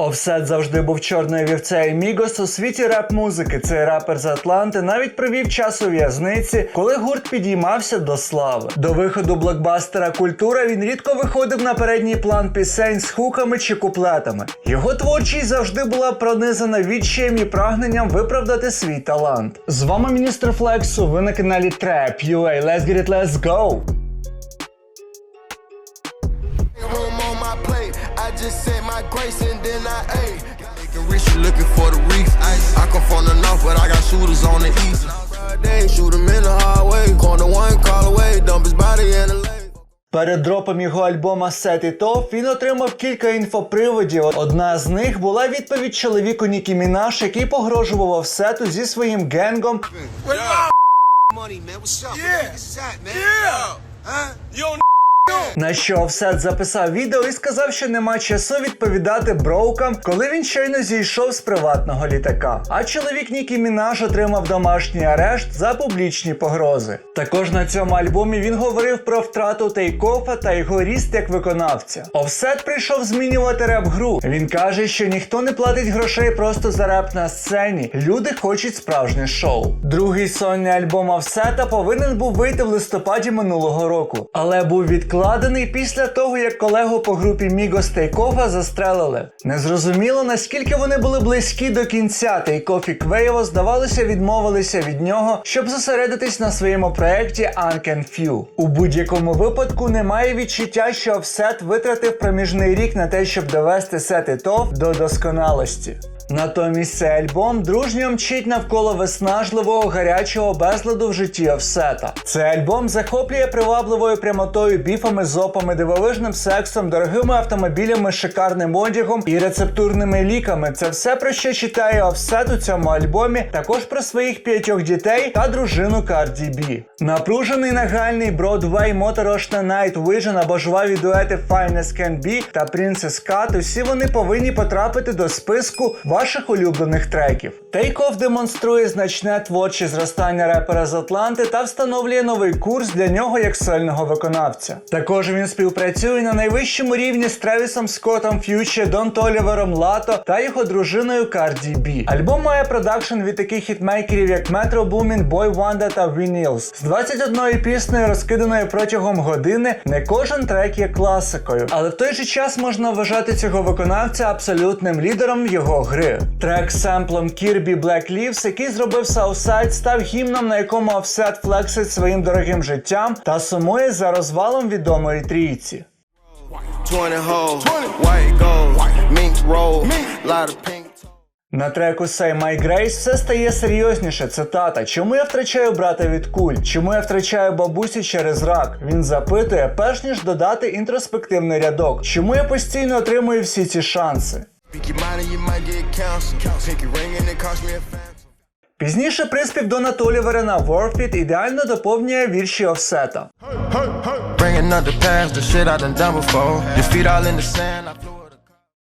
Офсет завжди був чорною вівцею Мігос у світі реп-музики. Цей рапер з Атланти навіть провів час у в'язниці, коли гурт підіймався до слави. До виходу блокбастера Культура він рідко виходив на передній план пісень з хуками чи куплетами. Його творчість завжди була пронизана відчаєм і прагненням виправдати свій талант. З вами міністр Флексу. Ви на каналі Trap UA. Let's get it, let's go! I just said my grace and then I ate. Making rich, you looking for the reef. I come from the north, but I got shooters on the east. They shoot 'em in the highway. Corner one, call away. Dump his body in the lake. Перед дропом його альбома Set It Off він отримав кілька інфоприводів. Одна з них була відповідь чоловіку Нікі Мінаш, який погрожував офсету зі своїм генгом. Money, man. What's up? Yeah. На що офсет записав відео і сказав, що нема часу відповідати броукам, коли він щойно зійшов з приватного літака. А чоловік Нікі Мінаш отримав домашній арешт за публічні погрози. Також на цьому альбомі він говорив про втрату Тейкофа та його ріст як виконавця. Офсет прийшов змінювати реп-гру. Він каже, що ніхто не платить грошей просто за реп на сцені. Люди хочуть справжнє шоу. Другий сольний альбом Офсета повинен був вийти в листопаді минулого року, але був відкладений після того, як колегу по групі Мігос Тейкофа застрелили. Незрозуміло, наскільки вони були близькі до кінця. Тейкоф і Квейво, здавалося, відмовилися від нього, щоб зосередитись на своєму проєкті Uncan Few. У будь-якому випадку немає відчуття, що Офсет витратив проміжний рік на те, щоб довести It Off до досконалості. Натомість цей альбом дружньо мчить навколо виснажливого гарячого безладу в житті офсета. Цей альбом захоплює привабливою прямотою, біфами, зопами, дивовижним сексом, дорогими автомобілями, шикарним одягом і рецептурними ліками. Це все про що читає офсет у цьому альбомі, також про своїх п'ятьох дітей та дружину Карді Бі. Напружений нагальний Бродвей, моторошна Night Vision або жваві дуети Finest Can Be та Princess Cut, усі вони повинні потрапити до списку ваших улюблених треків. Take Off демонструє значне творче зростання репера з Атланти та встановлює новий курс для нього як сольного виконавця. Також він співпрацює на найвищому рівні з Тревісом Скоттом Ф'юче, Дон Толівером Лато та його дружиною Карді Бі. Альбом має продакшн від таких хітмейкерів, як Metro Boomin, Boy Wanda та Vinyls. З 21 піснею, розкиданою протягом години, не кожен трек є класикою, але в той же час можна вважати цього виконавця абсолютним лідером його гри. Трек з семплом Kirby Black Leaves, який зробив Southside, став гімном, на якому Offset флексить своїм дорогим життям та сумує за розвалом відомої трійці. 20 hoes. White gold. Mink roll. Lot of pink. На треку Say My Grace все стає серйозніше. Цитата: Чому я втрачаю брата від куль? Чому я втрачаю бабусі через рак? Він запитує, перш ніж додати інтроспективний рядок. Чому я постійно отримую всі ці шанси? Пізніше приспів Дона Толівера на Worth It ідеально доповнює вірші Офсета. Bringing up the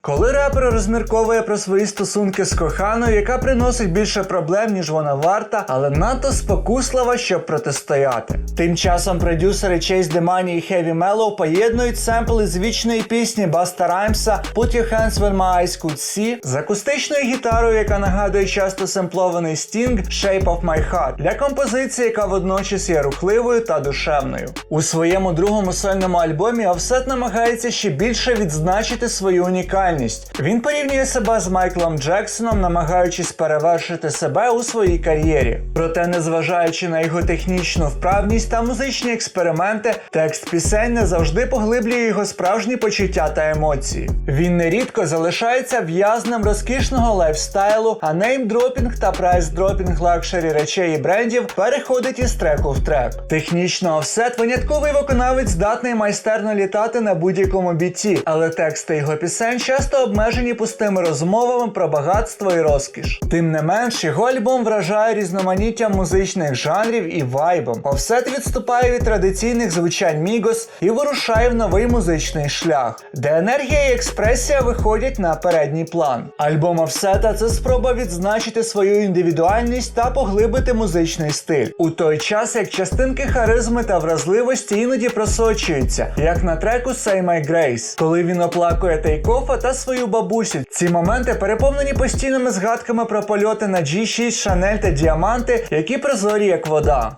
Коли репер розмірковує про свої стосунки з коханою, яка приносить більше проблем, ніж вона варта, але надто спокуслива, щоб протистояти. Тим часом продюсери Chase The Money і Heavy Mellow поєднують семпли з вічної пісні Баста Раймса Put Your Hands When My Eyes Could See з акустичною гітарою, яка нагадує часто семплований Sting Shape of My Heart для композиції, яка водночас є рухливою та душевною. У своєму другому сольному альбомі Offset намагається ще більше відзначити свою унікальність. Він порівнює себе з Майклом Джексоном, намагаючись перевершити себе у своїй кар'єрі. Проте, незважаючи на його технічну вправність та музичні експерименти, текст пісень не завжди поглиблює його справжні почуття та емоції. Він нерідко залишається в'язнем розкішного лайфстайлу, а неймдропінг та прайс-дропінг лакшері речей і брендів переходить із треку в трек. Технічно офсет винятковий виконавець здатний майстерно літати на будь-якому біті, але тексти його пісень часто обмежені пустими розмовами про багатство і розкіш. Тим не менш, його альбом вражає різноманіттям музичних жанрів і вайбом. Офсет відступає від традиційних звучань Мігос і вирушає в новий музичний шлях, де енергія і експресія виходять на передній план. Альбом Офсета це спроба відзначити свою індивідуальність та поглибити музичний стиль. У той час як частинки харизми та вразливості іноді просочуються, як на треку Say My Grace, коли він оплакує Тейкофа та та свою бабусю. Ці моменти переповнені постійними згадками про польоти на G6, Шанель та діаманти, які прозорі як вода.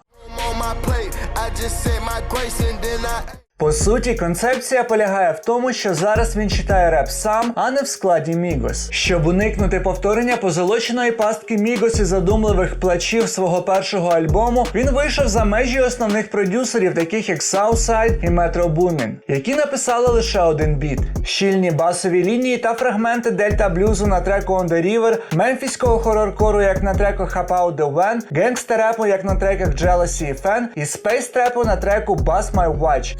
По суті, концепція полягає в тому, що зараз він читає реп сам, а не в складі Мігос. Щоб уникнути повторення позолоченої пастки Мігос і задумливих плачів свого першого альбому, він вийшов за межі основних продюсерів, таких як Southside і Metro Boomin, які написали лише один біт. Щільні басові лінії та фрагменти дельта блюзу на треку On The River, мемфіського хороркору, як на треку Hop Out The Van, генгстерепу, як на треках Jealousy і Fan, і спейс трепу на треку Bust My Watch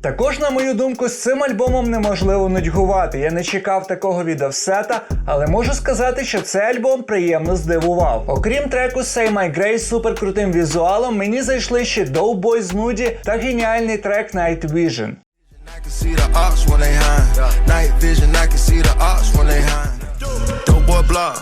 Також, на мою думку, з цим альбомом неможливо нудьгувати. Я не чекав такого від Офсета, але можу сказати, що цей альбом приємно здивував. Окрім треку Say My Grace з суперкрутим візуалом, мені зайшли ще Doughboy з Нуді та геніальний трек Night Vision. Dope boy block.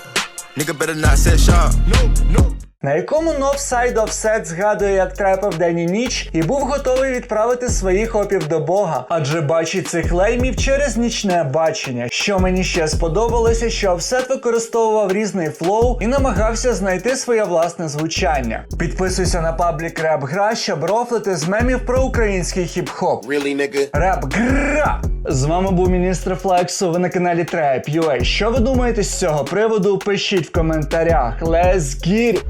Nigga better not set sharp. No, no. На якому Novside Offset згадує, як трепив день і ніч, і був готовий відправити своїх хопів до Бога, адже бачить цих леймів через нічне бачення. Що мені ще сподобалося, що Offset використовував різний флоу і намагався знайти своє власне звучання. Підписуйся на паблік Реп Гра, щоб рофлити з мемів про український хіп-хоп. Really? Реп Гра! З вами був міністр Флексу. Ви на каналі Trap.ua. Що ви думаєте з цього приводу? Пишіть в коментарях. Let's get it!